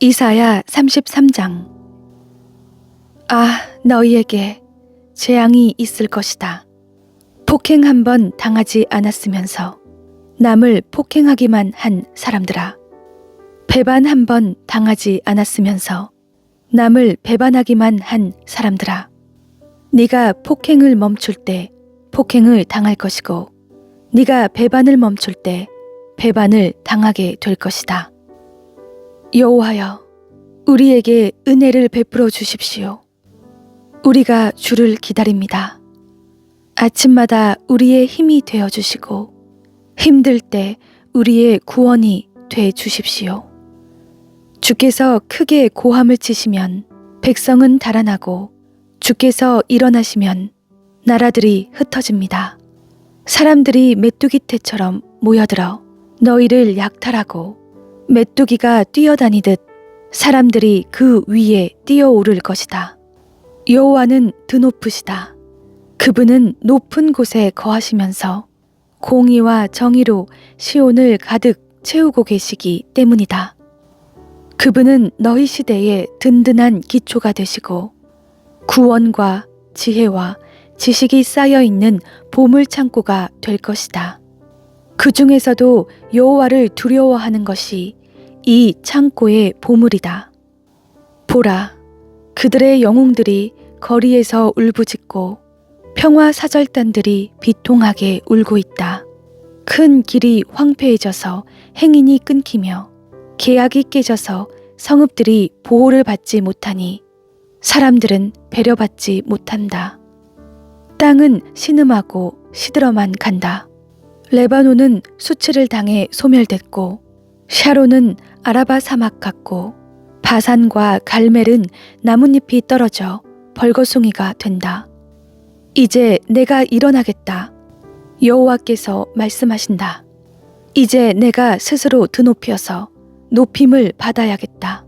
이사야 33장 아, 너희에게 재앙이 있을 것이다. 폭행 한 번 당하지 않았으면서 남을 폭행하기만 한 사람들아. 배반 한 번 당하지 않았으면서 남을 배반하기만 한 사람들아. 네가 폭행을 멈출 때 폭행을 당할 것이고 네가 배반을 멈출 때 배반을 당하게 될 것이다. 여호와여, 우리에게 은혜를 베풀어 주십시오. 우리가 주를 기다립니다. 아침마다 우리의 힘이 되어 주시고 힘들 때 우리의 구원이 돼 주십시오. 주께서 크게 고함을 치시면 백성은 달아나고 주께서 일어나시면 나라들이 흩어집니다. 사람들이 메뚜기 떼처럼 모여들어 너희를 약탈하고 메뚜기가 뛰어다니듯 사람들이 그 위에 뛰어오를 것이다. 여호와는 드높으시다. 그분은 높은 곳에 거하시면서 공의와 정의로 시온을 가득 채우고 계시기 때문이다. 그분은 너희 시대에 든든한 기초가 되시고 구원과 지혜와 지식이 쌓여 있는 보물 창고가 될 것이다. 그 중에서도 여호와를 두려워하는 것이 이 창고의 보물이다. 보라, 그들의 영웅들이 거리에서 울부짖고 평화 사절단들이 비통하게 울고 있다. 큰 길이 황폐해져서 행인이 끊기며 계약이 깨져서 성읍들이 보호를 받지 못하니 사람들은 배려받지 못한다. 땅은 신음하고 시들어만 간다. 레바논은 수치를 당해 소멸됐고 샤론은 아라바 사막 같고 바산과 갈멜은 나뭇잎이 떨어져 벌거숭이가 된다. 이제 내가 일어나겠다. 여호와께서 말씀하신다. 이제 내가 스스로 드높여서 높임을 받아야겠다.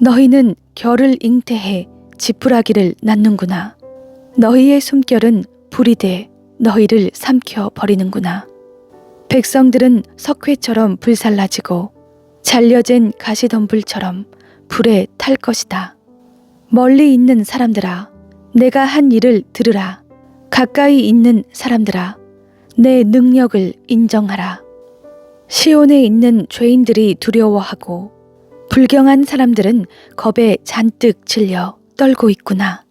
너희는 결을 잉태해 지푸라기를 낳는구나. 너희의 숨결은 불이 돼 너희를 삼켜 버리는구나. 백성들은 석회처럼 불살라지고 잘려진 가시덤불처럼 불에 탈 것이다. 멀리 있는 사람들아, 내가 한 일을 들으라. 가까이 있는 사람들아, 내 능력을 인정하라. 시온에 있는 죄인들이 두려워하고 불경한 사람들은 겁에 잔뜩 질려 떨고 있구나.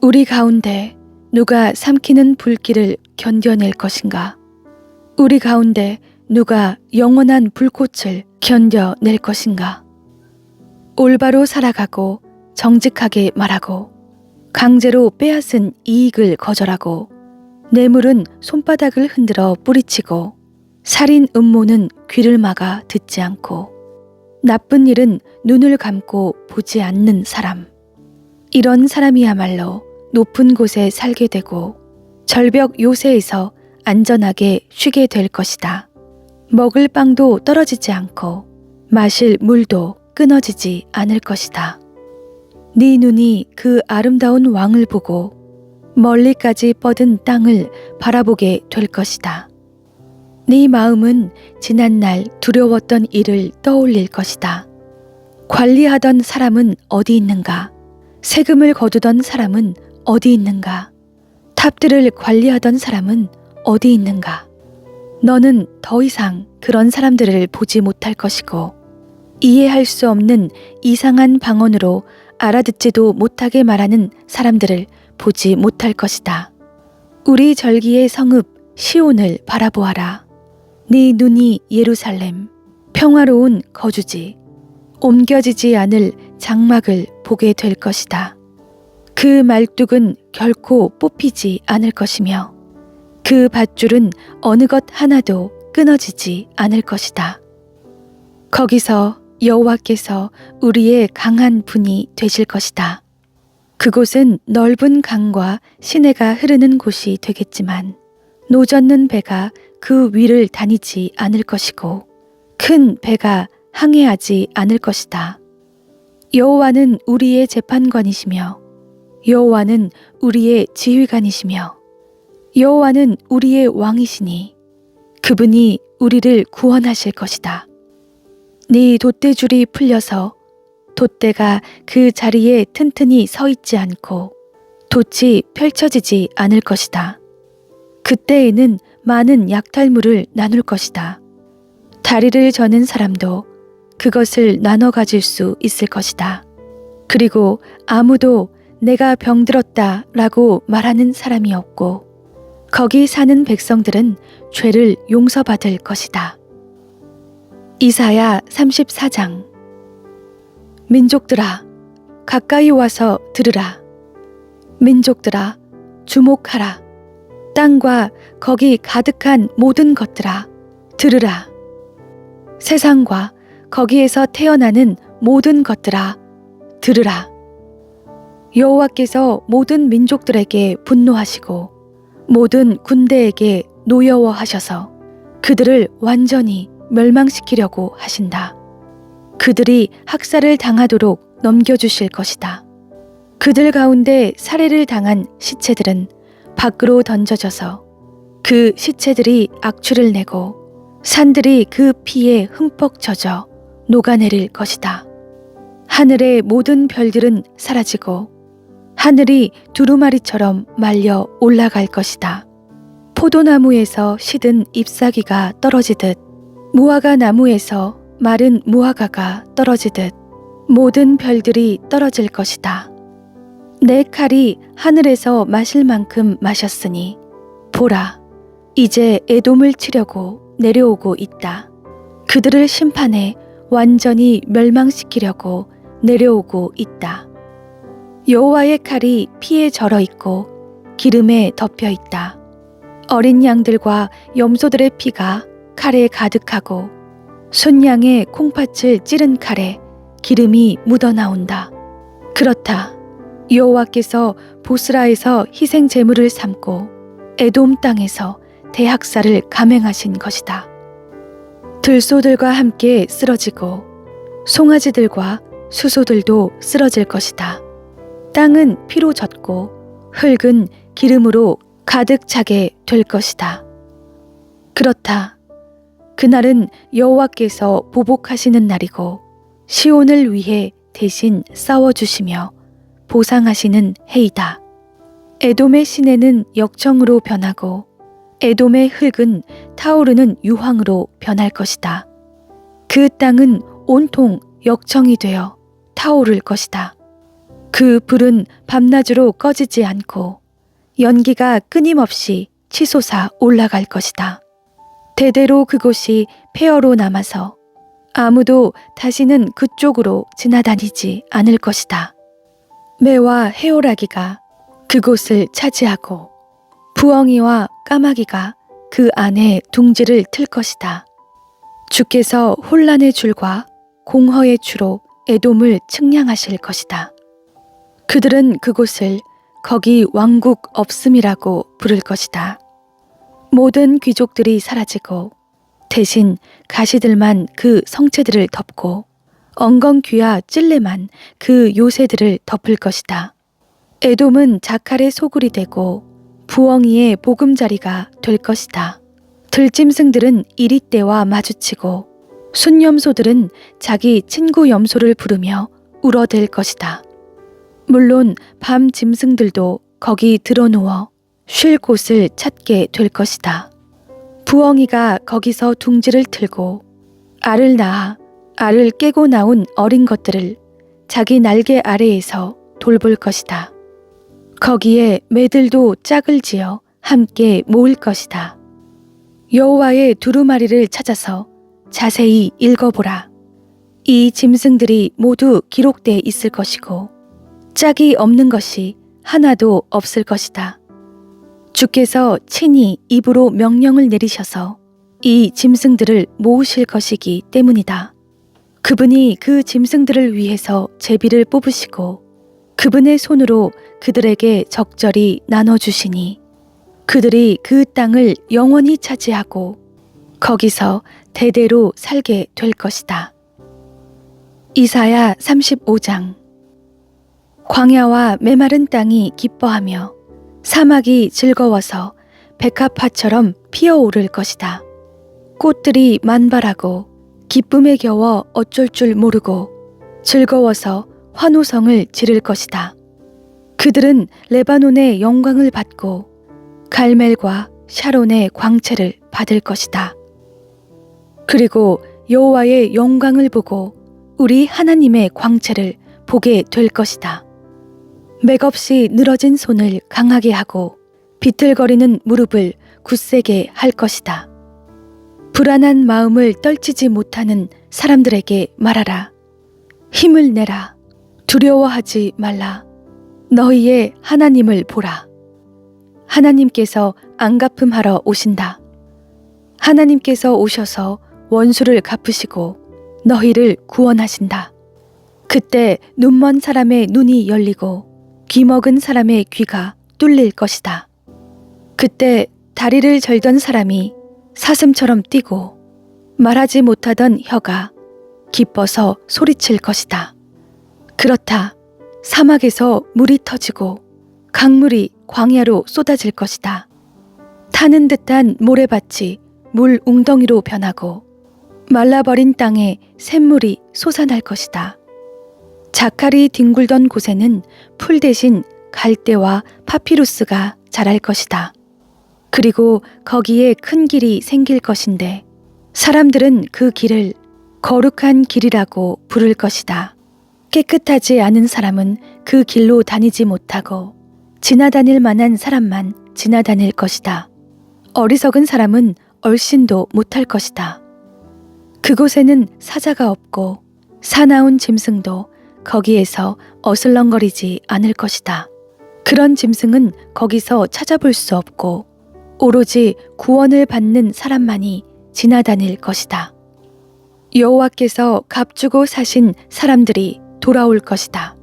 우리 가운데 누가 삼키는 불길을 견뎌낼 것인가? 우리 가운데 누가 영원한 불꽃을 견뎌낼 것인가? 올바로 살아가고 정직하게 말하고 강제로 빼앗은 이익을 거절하고 뇌물은 손바닥을 흔들어 뿌리치고 살인 음모는 귀를 막아 듣지 않고 나쁜 일은 눈을 감고 보지 않는 사람. 이런 사람이야말로 높은 곳에 살게 되고 절벽 요새에서 안전하게 쉬게 될 것이다. 먹을 빵도 떨어지지 않고 마실 물도 끊어지지 않을 것이다. 네 눈이 그 아름다운 왕을 보고 멀리까지 뻗은 땅을 바라보게 될 것이다. 네 마음은 지난날 두려웠던 일을 떠올릴 것이다. 관리하던 사람은 어디 있는가? 세금을 거두던 사람은 어디 있는가? 탑들을 관리하던 사람은 어디 있는가? 너는 더 이상 그런 사람들을 보지 못할 것이고 이해할 수 없는 이상한 방언으로 알아듣지도 못하게 말하는 사람들을 보지 못할 것이다. 우리 절기의 성읍 시온을 바라보아라. 네 눈이 예루살렘 평화로운 거주지 옮겨지지 않을 장막을 보게 될 것이다. 그 말뚝은 결코 뽑히지 않을 것이며 그 밧줄은 어느 것 하나도 끊어지지 않을 것이다. 거기서 여호와께서 우리의 강한 분이 되실 것이다. 그곳은 넓은 강과 시내가 흐르는 곳이 되겠지만 노젓는 배가 그 위를 다니지 않을 것이고 큰 배가 항해하지 않을 것이다. 여호와는 우리의 재판관이시며 여호와는 우리의 지휘관이시며 여호와는 우리의 왕이시니 그분이 우리를 구원하실 것이다. 네 돛대줄이 풀려서 돛대가 그 자리에 튼튼히 서 있지 않고 돛이 펼쳐지지 않을 것이다. 그때에는 많은 약탈물을 나눌 것이다. 다리를 저는 사람도 그것을 나눠 가질 수 있을 것이다. 그리고 아무도 내가 병들었다 라고 말하는 사람이 없고 거기 사는 백성들은 죄를 용서받을 것이다. 이사야 34장. 민족들아 가까이 와서 들으라. 민족들아 주목하라. 땅과 거기 가득한 모든 것들아 들으라. 세상과 거기에서 태어나는 모든 것들아 들으라. 여호와께서 모든 민족들에게 분노하시고 모든 군대에게 노여워하셔서 그들을 완전히 멸망시키려고 하신다. 그들이 학살을 당하도록 넘겨주실 것이다. 그들 가운데 살해를 당한 시체들은 밖으로 던져져서 그 시체들이 악취를 내고 산들이 그 피에 흠뻑 젖어 녹아내릴 것이다. 하늘의 모든 별들은 사라지고 하늘이 두루마리처럼 말려 올라갈 것이다. 포도나무에서 시든 잎사귀가 떨어지듯 무화과 나무에서 마른 무화과가 떨어지듯 모든 별들이 떨어질 것이다. 내 칼이 하늘에서 마실 만큼 마셨으니 보라 이제 애돔을 치려고 내려오고 있다. 그들을 심판해 완전히 멸망시키려고 내려오고 있다. 여호와의 칼이 피에 절어 있고 기름에 덮여 있다. 어린 양들과 염소들의 피가 칼에 가득하고 순양의 콩팥을 찌른 칼에 기름이 묻어 나온다. 그렇다. 여호와께서 보스라에서 희생 제물을 삼고 에돔 땅에서 대학살을 감행하신 것이다. 들소들과 함께 쓰러지고 송아지들과 수소들도 쓰러질 것이다. 땅은 피로 젖고 흙은 기름으로 가득 차게 될 것이다. 그렇다. 그날은 여호와께서 보복하시는 날이고 시온을 위해 대신 싸워 주시며 보상하시는 해이다. 에돔의 시내는 역청으로 변하고 에돔의 흙은 타오르는 유황으로 변할 것이다. 그 땅은 온통 역청이 되어 타오를 것이다. 그 불은 밤낮으로 꺼지지 않고 연기가 끊임없이 치솟아 올라갈 것이다. 대대로 그곳이 폐허로 남아서 아무도 다시는 그쪽으로 지나다니지 않을 것이다. 매와 해오라기가 그곳을 차지하고 부엉이와 까마귀가 그 안에 둥지를 틀 것이다. 주께서 혼란의 줄과 공허의 주로 애돔을 측량하실 것이다. 그들은 그곳을 거기 왕국 없음이라고 부를 것이다. 모든 귀족들이 사라지고 대신 가시들만 그 성체들을 덮고 엉겅귀와 찔레만 그 요새들을 덮을 것이다. 에돔은 자칼의 소굴이 되고 부엉이의 보금자리가 될 것이다. 들짐승들은 이리떼와 마주치고 순염소들은 자기 친구 염소를 부르며 울어댈 것이다. 물론 밤 짐승들도 거기 드러누워 쉴 곳을 찾게 될 것이다. 부엉이가 거기서 둥지를 틀고 알을 낳아 알을 깨고 나온 어린 것들을 자기 날개 아래에서 돌볼 것이다. 거기에 매들도 짝을 지어 함께 모을 것이다. 여호와의 두루마리를 찾아서 자세히 읽어보라. 이 짐승들이 모두 기록돼 있을 것이고 짝이 없는 것이 하나도 없을 것이다. 주께서 친히 입으로 명령을 내리셔서 이 짐승들을 모으실 것이기 때문이다. 그분이 그 짐승들을 위해서 제비를 뽑으시고 그분의 손으로 그들에게 적절히 나눠주시니 그들이 그 땅을 영원히 차지하고 거기서 대대로 살게 될 것이다. 이사야 35장 광야와 메마른 땅이 기뻐하며 사막이 즐거워서 백합화처럼 피어오를 것이다. 꽃들이 만발하고 기쁨에 겨워 어쩔 줄 모르고 즐거워서 환호성을 지를 것이다. 그들은 레바논의 영광을 받고 갈멜과 샤론의 광채를 받을 것이다. 그리고 여호와의 영광을 보고 우리 하나님의 광채를 보게 될 것이다. 맥없이 늘어진 손을 강하게 하고 비틀거리는 무릎을 굳세게 할 것이다. 불안한 마음을 떨치지 못하는 사람들에게 말하라. 힘을 내라. 두려워하지 말라. 너희의 하나님을 보라. 하나님께서 안 갚음하러 오신다. 하나님께서 오셔서 원수를 갚으시고 너희를 구원하신다. 그때 눈먼 사람의 눈이 열리고 귀 먹은 사람의 귀가 뚫릴 것이다. 그때 다리를 절던 사람이 사슴처럼 뛰고 말하지 못하던 혀가 기뻐서 소리칠 것이다. 그렇다. 사막에서 물이 터지고 강물이 광야로 쏟아질 것이다. 타는 듯한 모래밭이 물 웅덩이로 변하고 말라버린 땅에 샘물이 솟아날 것이다. 자칼이 뒹굴던 곳에는 풀 대신 갈대와 파피루스가 자랄 것이다. 그리고 거기에 큰 길이 생길 것인데 사람들은 그 길을 거룩한 길이라고 부를 것이다. 깨끗하지 않은 사람은 그 길로 다니지 못하고 지나다닐 만한 사람만 지나다닐 것이다. 어리석은 사람은 얼씬도 못할 것이다. 그곳에는 사자가 없고 사나운 짐승도 거기에서 어슬렁거리지 않을 것이다. 그런 짐승은 거기서 찾아볼 수 없고 오로지 구원을 받는 사람만이 지나다닐 것이다. 여호와께서 값주고 사신 사람들이 돌아올 것이다.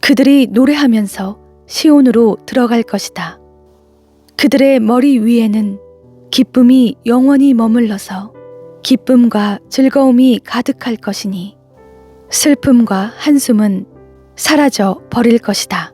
그들이 노래하면서 시온으로 들어갈 것이다. 그들의 머리 위에는 기쁨이 영원히 머물러서 기쁨과 즐거움이 가득할 것이니 슬픔과 한숨은 사라져 버릴 것이다.